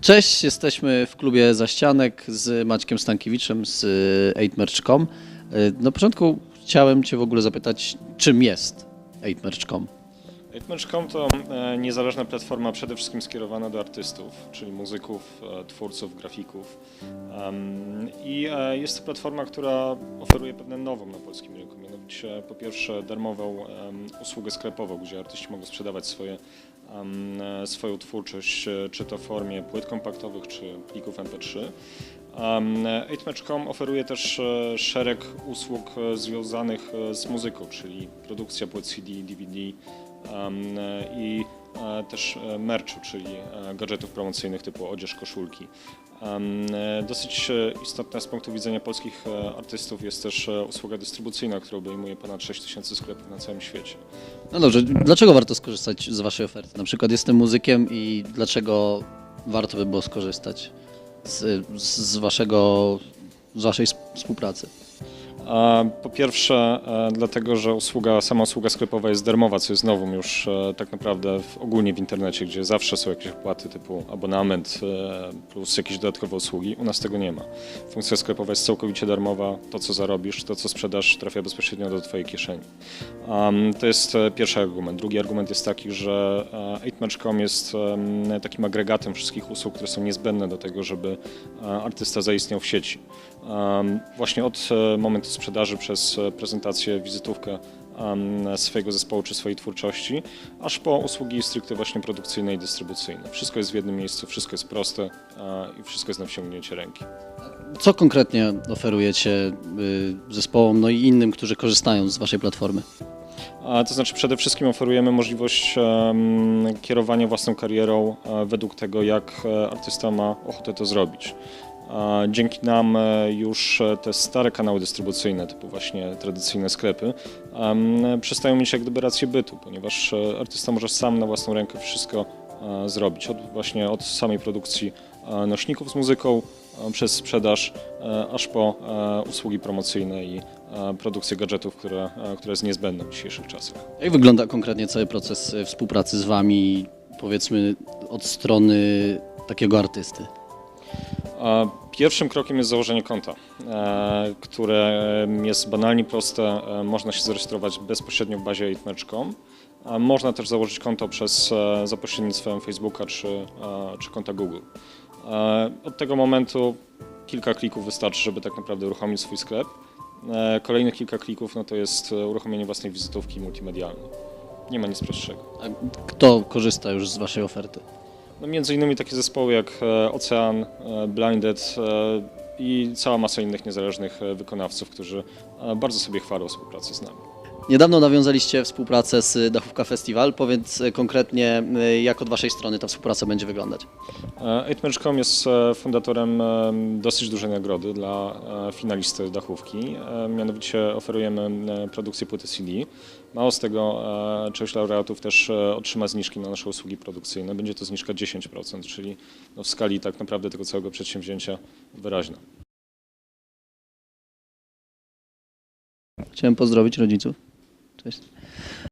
Cześć, jesteśmy w klubie Zaścianek z Maćkiem Stankiewiczem z y, 8merch.com. Y, Na początku chciałem Cię w ogóle zapytać, czym jest 8merch.com? Hitmatch.com to e, niezależna platforma przede wszystkim skierowana do artystów, czyli muzyków, e, twórców, grafików. I e, jest to platforma, która oferuje pewne nową na polskim rynku. Po pierwsze darmową usługę sklepową, gdzie artyści mogą sprzedawać swoje, swoją twórczość, e, czy to w formie płyt kompaktowych, czy plików MP3. Um, 8match.com oferuje też e, szereg usług e, związanych z muzyką, czyli produkcja płyt CD, DVD i też e, merchu, czyli e, gadżetów promocyjnych typu odzież, koszulki. E, Dosyć e, istotna z punktu widzenia polskich e, artystów jest też e, usługa dystrybucyjna, która obejmuje ponad 6 tysięcy sklepów na całym świecie. No dobrze, dlaczego warto skorzystać z Waszej oferty? Na przykład jestem muzykiem i dlaczego warto by było skorzystać z, z, waszego, z Waszej sp- współpracy? Po pierwsze, e, dlatego, że usługa, sama usługa sklepowa jest darmowa, co jest nową już e, tak naprawdę w, ogólnie w internecie, gdzie zawsze są jakieś opłaty typu abonament e, plus jakieś dodatkowe usługi. U nas tego nie ma. Funkcja sklepowa jest całkowicie darmowa. To, co zarobisz, to, co sprzedasz, trafia bezpośrednio do Twojej kieszeni. To jest pierwszy argument. Drugi argument jest taki, że e, 8match.com jest takim agregatem wszystkich usług, które są niezbędne do tego, żeby artysta zaistniał w sieci. Właśnie od e, momentu sprzedaży przez e, prezentację, wizytówkę swojego zespołu czy swojej twórczości, aż po usługi stricte właśnie produkcyjne i dystrybucyjne. Wszystko jest w jednym miejscu, wszystko jest proste e, i wszystko jest na wsiągnięcie ręki. Co konkretnie oferujecie y, zespołom, no i innym, którzy korzystają z Waszej platformy? To znaczy przede wszystkim oferujemy możliwość kierowania własną karierą według tego, jak artysta ma ochotę to zrobić. Dzięki nam e, już e, te stare kanały dystrybucyjne, typu właśnie tradycyjne sklepy, przestają mieć jak gdyby rację bytu, ponieważ e, artysta może sam na własną rękę wszystko zrobić. Od, właśnie od samej produkcji nośników z muzyką, przez sprzedaż, aż po usługi promocyjne i produkcję gadżetów, które, które jest niezbędne w dzisiejszych czasach. Jak wygląda konkretnie cały proces współpracy z Wami, powiedzmy od strony takiego artysty? Pierwszym krokiem jest założenie konta, e, które jest banalnie proste. E, Można się zarejestrować bezpośrednio w bazie 8match.com. a Można też założyć konto przez e, za pośrednictwem Facebooka czy, czy konta Google. Od tego momentu kilka klików wystarczy, żeby tak naprawdę uruchomić swój sklep. E, Kolejnych kilka klików no to jest uruchomienie własnej wizytówki multimedialnej. Nie ma nic prostszego. A kto korzysta już z Waszej oferty? No między innymi takie zespoły jak e, Ocean, e, Blinded e, i cała masa innych niezależnych wykonawców, którzy bardzo sobie chwalą współpracę z nami. Niedawno nawiązaliście współpracę z Dachówka Festiwal. Powiedz y, konkretnie, y, jak od Waszej strony ta współpraca będzie wyglądać? E, 8match.com jest e, fundatorem e, dosyć dużej nagrody dla e, finalisty Dachówki. E, Mianowicie oferujemy e, produkcję płyty CD. Mało z tego, e, część laureatów też e, otrzyma zniżki na nasze usługi produkcyjne. Będzie to zniżka 10%, czyli no w skali tak naprawdę tego całego przedsięwzięcia wyraźna. Chciałem pozdrowić rodziców. Cześć.